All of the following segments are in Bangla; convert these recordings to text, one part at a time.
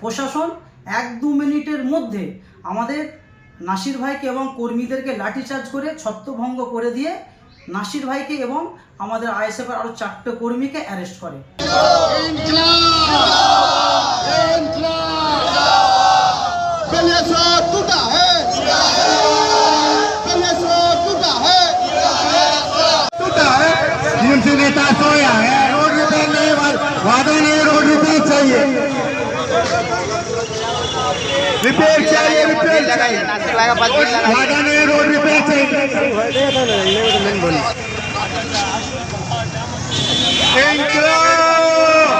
প্রশাসন এক দু মিনিটের মধ্যে আমাদের নাসির ভাইকে এবং কর্মীদেরকে লাঠিচার্জ করে ছত্রভঙ্গ করে দিয়ে নাসির ভাইকে এবং আমাদের আইএসএফের আরও চারটে কর্মীকে অ্যারেস্ট করে Venezuela टूटा है Venezuela टूटा है टूटा है टीएमसी नेता सोया है रिपेयर चाहिए रिपेयर वादा नहीं रोड रिपेयर चाहिए। इनकलाब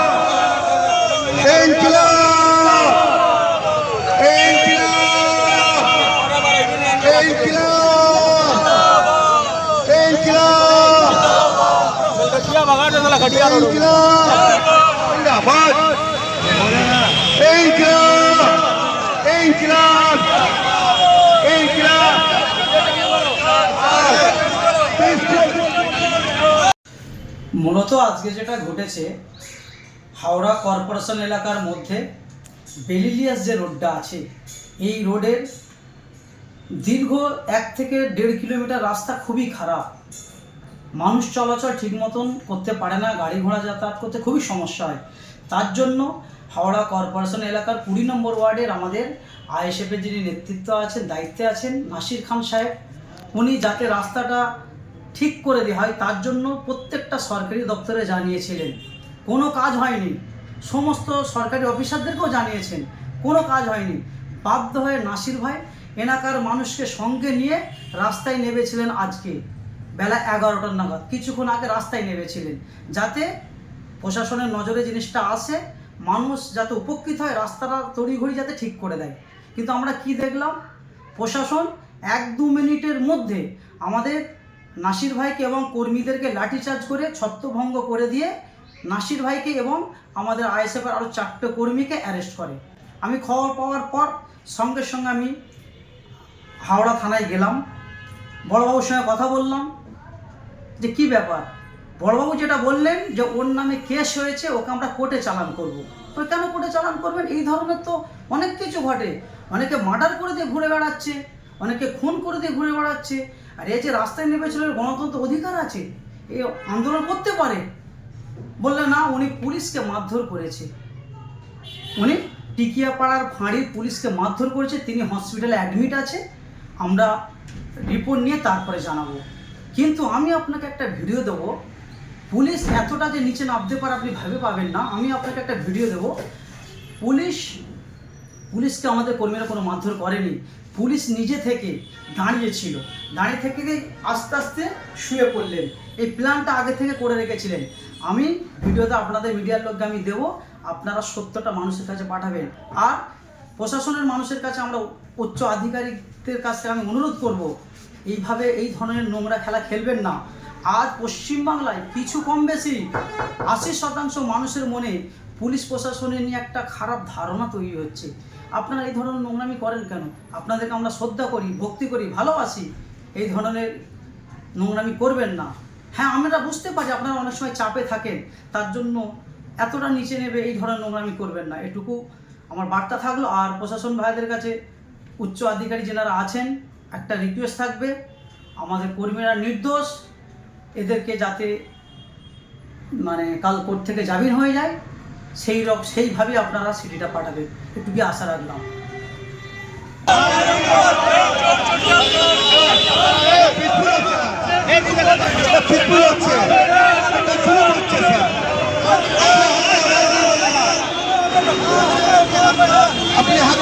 इनकलाब इनकलाब इनकलाब इनकलाब जिंदाबाद इनकलाब মূলত আজকে যেটা ঘটেছে, হাওড়া কর্পোরেশন এলাকার মধ্যে বেলিলিয়াস যে রোডটা আছে, এই রোডের দীর্ঘ এক থেকে দেড় কিলোমিটার রাস্তা খুবই খারাপ। মানুষ চলাচল ঠিক মতন করতে পারে না, গাড়ি ঘোড়া যাতায়াত করতে খুবই সমস্যা হয়। তার জন্য হাওড়া কর্পোরেশন এলাকার কুড়ি নম্বর ওয়ার্ডের আমাদের আইএসএফের যিনি নেতৃত্ব আছেন, দায়িত্বে আছেন, নাসির খান সাহেব, উনি যাতে রাস্তাটা ঠিক করে দেওয়া হয় তার জন্য প্রত্যেকটা সরকারি দপ্তরে জানিয়েছিলেন। কোনো কাজ হয়নি। সমস্ত সরকারি অফিসারদেরকেও জানিয়েছেন। কোনো কাজ হয়নি। বাধ্য হয়ে নাসির ভাই এলাকার মানুষকে সঙ্গে নিয়ে রাস্তায় নেমেছিলেন আজকে। বেলা এগারোটার নাগাদ। কিছুক্ষণ আগে রাস্তায় নেমেছিলেন। যাতে প্রশাসনের নজরে জিনিসটা আসে, মানুষ যাতে উপকৃত হয়, রাস্তাটা তড়িঘড়ি যাতে ঠিক করে দেয়। কিন্তু আমরা কি দেখলাম? প্রশাসন এক দু মিনিটের মধ্যে আমাদের নাসির ভাইকে এবং কর্মীদেরকে লাঠিচার্জ করে ছত্রভঙ্গ করে দিয়ে নাসির ভাইকে এবং আমাদের আইএসএফের আরও চারটে কর্মীকে অ্যারেস্ট করে। আমি খবর পাওয়ার পর সঙ্গে সঙ্গে আমি হাওড়া থানায় গেলাম। বড়বাবুর সঙ্গে কথা বললাম যে, কি ব্যাপার? বড়বাবু যেটা বললেন যে, ওর নামে কেস হয়েছে, ওকে আমরা কোর্টে চালান করব। তো কেন কোর্টে চালান করবেন? এই ধরনের তো অনেক কিছু ঘটে। অনেকে মার্ডার করে দিয়ে ঘুরে বেড়াচ্ছে। অনেকে খুন করে দিয়ে ঘুরে বেড়াচ্ছে। আর এই যে রাস্তায় নেমেছিল গণতন্ত্র অধিকার আছে, এ আন্দোলন করতে পারে। বললে না, উনি পুলিশকে মারধর করেছে। উনি টিকিয়াপাড়ার ফাঁড়ির পুলিশকে মারধর করেছে, তিনি হসপিটালে অ্যাডমিট আছে। আমরা রিপোর্ট নিয়ে তারপরে জানাব। কিন্তু আমি আপনাকে একটা ভিডিও দেবো। পুলিশ এতটা যে নিচে নামতে পারে আপনি ভাবে পাবেন না। আমি আপনাকে একটা ভিডিও দেবো। পুলিশ, পুলিশকে আমাদের কর্মীরা কোনো মারধর করেনি। পুলিশ নিজে থেকে দাঁড়িয়েছিল। দাঁড়িয়ে থেকে আস্তে আস্তে শুয়ে পড়লেন। এই প্ল্যানটা আগে থেকে করে রেখেছিলেন। আমি ভিডিওতে আপনাদের মিডিয়ার লোককে আমি দেবো, আপনারা সত্যটা মানুষের কাছে পাঠাবেন। আর প্রশাসনের মানুষের কাছে আমরা উচ্চ আধিকারিকদের কাছে আমি অনুরোধ করব, এইভাবে এই ধরনের নোংরা খেলা খেলবেন না। আজ পশ্চিমবাংলায় কিছু কম বেশি আশি শতাংশ মানুষের মনে পুলিশ প্রশাসনের নিয়ে একটা খারাপ ধারণা তৈরি হচ্ছে। আপনারা এই ধরনের নোংরামি করেন কেন? আপনাদেরকে আমরা শ্রদ্ধা করি, ভক্তি করি, ভালোবাসি। এই ধরনের নোংরামি করবেন না। হ্যাঁ আমরা বুঝতে পারি আপনারা অনেক সময় চাপে থাকেন। তার জন্য এতটা নিচে নেবে এই ধরনের নোংরামি করবেন না। এটুকু আমার বার্তা থাকল। আর প্রশাসন ভাইদের কাছে উচ্চ আধিকারী যেনারা আছেন, একটা রিকোয়েস্ট থাকবে। আমাদের কর্মীরা নির্দোষ। এদেরকে যাতে মানে কাল কোর্ট থেকে জামিন হয়ে যায়। সেই রক সেইভাবে আপনারা সিটিটা পাঠাবেন। একটু কি আশা রাখলাম। আপনি হাত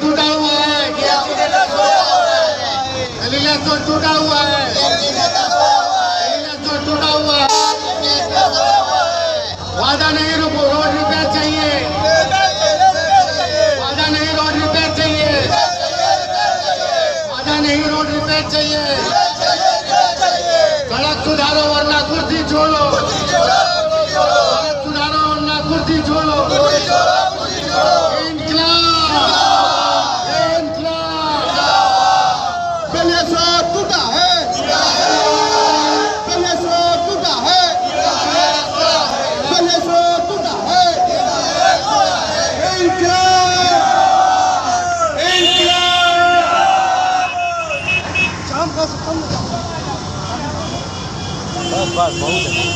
टूटा हुआ है। रोड टूटा हुआ है। रोड टूटा हुआ है। वादा नहीं रुको, रोड रिपेयर चाहिए। वादा नहीं रोड रिपेयर चाहिए। वादा नहीं रोड रिपेयर चाहिए। सड़क सुधारो वरना कुर्सी छोड़ो। सड़क सुधारो वरना कुर्सी छोड़ो। बस बहुत है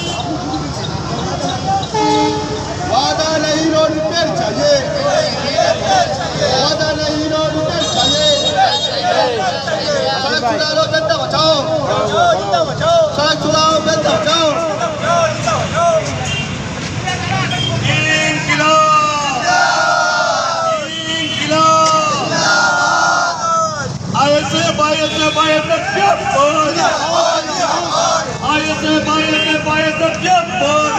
वादा नहीं रोड पे चाहिए। वादा नहीं रोड पे चाहिए। सड़क चुना लो जनता बचाओ। सड़क चुनाओ जनता बचाओ ऐसे Bayezid, Bayezid, Bayezid, Bayezid,